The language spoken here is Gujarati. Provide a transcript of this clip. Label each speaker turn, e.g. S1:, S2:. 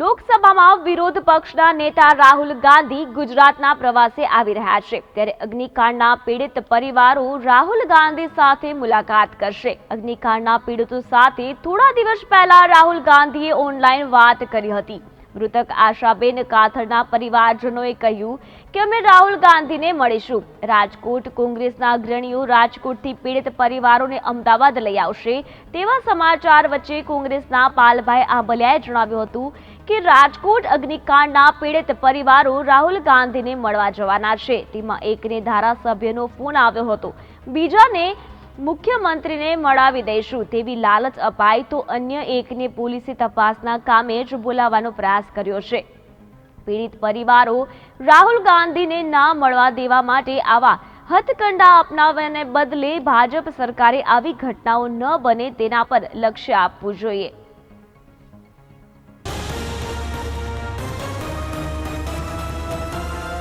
S1: લોકસભામાં વિરોધ પક્ષના નેતા રાહુલ ગાંધી ગુજરાતના પ્રવાસે આવી રહ્યા છે. ત્યારે અગ્નિકાંડના પીડિત પરિવારો રાહુલ ગાંધી સાથે મુલાકાત કરશે. અગ્નિકાંડના પીડિતો સાથે થોડા દિવસ પહેલા રાહુલ ગાંધીએ ઓનલાઈન વાત કરી હતી. મૃતક આશાબેન કાથડના પરિવારજનોએ કહ્યું કે અમે રાહુલ ગાંધીને મળીશું. રાજકોટ કોંગ્રેસના અગ્રણીઓ રાજકોટથી પીડિત પરિવારોને અમદાવાદ લઈ આવશે તેવા સમાચાર વચ્ચે કોંગ્રેસના પાલભાઈ આંબલિયાએ જણાવ્યું હતું કે રાજકોટ અગ્નિકાંડના પીડિત પરિવારો રાહુલ ગાંધીને મળવા જવાના છે. તેમાં એકને ધારાસભ્યનો ફોન આવ્યો હતો. બીજાને મુખ્યમંત્રીને મળાવી દઈશું તેવી લાલચ અપાઈ તો અન્ય એકને પોલીસે તપાસના કામે જ બોલાવવાનો પ્રયાસ કર્યો છે. પીડિત પરિવારો રાહુલ ગાંધીને ના મળવા દેવા માટે આવા હથકંડા અપનાવવાને બદલે ભાજપ સરકારે આવી ઘટનાઓ ન બને તેના પર લક્ષ્ય આપવું જોઈએ.